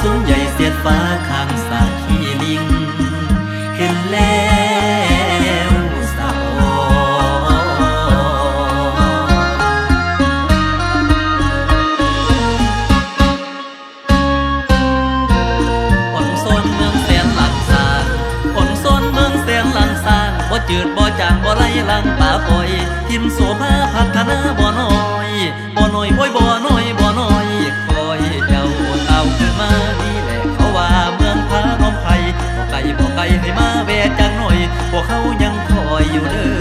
สูงใหญ่เสียดฟ้าข้างสาขีลิง เห็นแล้วสาวอนโซนเมืองแสนหลังซานอนโซนเมืองแสนหลังซานบ่จืดบ่จางบ่ไรลังป่าปอย ทิมโสภาพัฒนาบ่น้อยบ่น้อยบ่อย 有的